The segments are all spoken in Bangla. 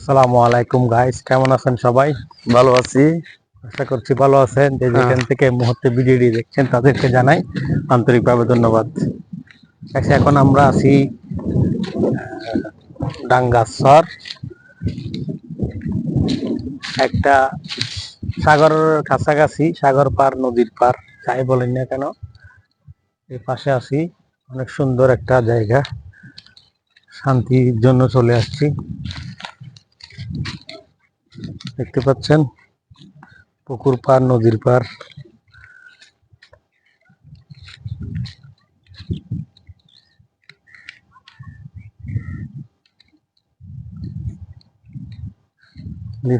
আসসালামু আলাইকুম গাইস কেমন আছেন সবাই? ভালো আছি। আশা করছি ভালো আছেন। যে যেখান থেকে মুহূর্তে ভিডিওটি দেখছেন তাদেরকে জানাই আন্তরিকভাবে ধন্যবাদ। আচ্ছা, এখন আমরা আছি ডাঙ্গাসর একটা সাগরের কাছাকাছি সাগর পার নদীর পার যাই বলেন না কেন এই পাশে আছি। অনেক সুন্দর একটা জায়গা। শান্তির জন্য চলে আসছি। দেখতে পাচ্ছেন? পুকুর পার নদীর পার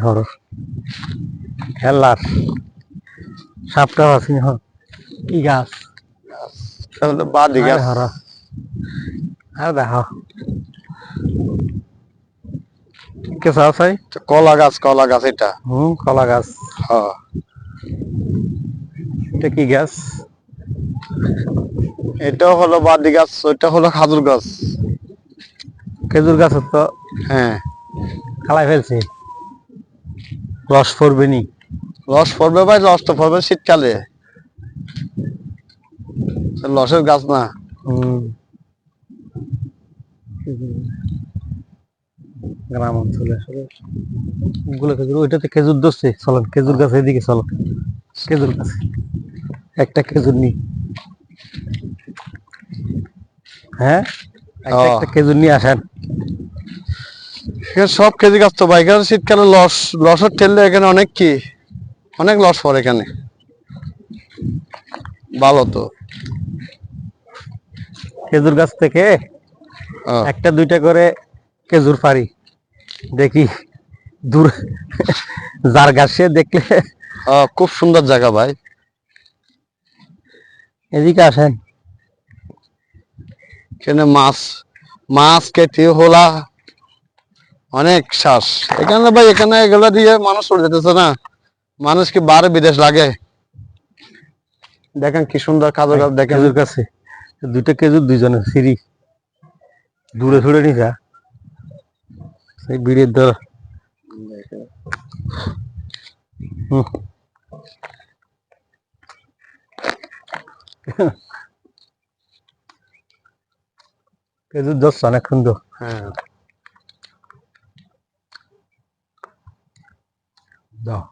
হর খেলার সাপটা আছে হ্যাঁ কি গাছ? বাদ দিকে আরে হর। কেসা আছে কলা গাছ কলা গাছ এটা। হুম কলা গাছ। হ্যাঁ। এটা কি গাছ? এটাও হলো বাদি গাছ ওইটা হলো খাজুর গাছ। খেজুর গাছের তো? হ্যাঁ। খালাই ফেলছে। রস পড়বে নি? রস পড়বে ভাই রস তো পড়বে শীতকালে। লসের গাছ না। হুম। গ্রাম অঞ্চলে আসলে গুলো খেজুর ওইটাতে খেজুর ধরছে চলেন খেজুর গাছ এদিকে চলো খেজুর গাছ একটা খেজুর নি হ্যাঁ? একটা খেজুর নিয়ে আসেন। সব কেজি গাছ তো ভাই এখানে শীতকালে লস লসের ঠেললে এখানে অনেক কি অনেক লস পড়ে এখানে। ভালো তো। খেজুর গাছ থেকে একটা দুইটা করে খেজুর পারি দেখি দূর যার গাছে দেখলে। খুব সুন্দর জায়গা ভাই। এদিকে আসেন। এখানে মাছ মাছ কেটে হোলা অনেক শ্বাস এখানে ভাই এখানে এগুলো দিয়ে মানুষ চলে যেতেছে না। মানুষ কি বারে বিদেশ লাগে? দেখেন কি সুন্দর গাছ দেখেন। কাছে গাছে দুইটা খেজুর দুইজনের সিঁড়ি। দূরে দূরে সেই বিড়ির হুম। খেজুর ধরছ অনেক সুন্দর। হ্যাঁ। দাও।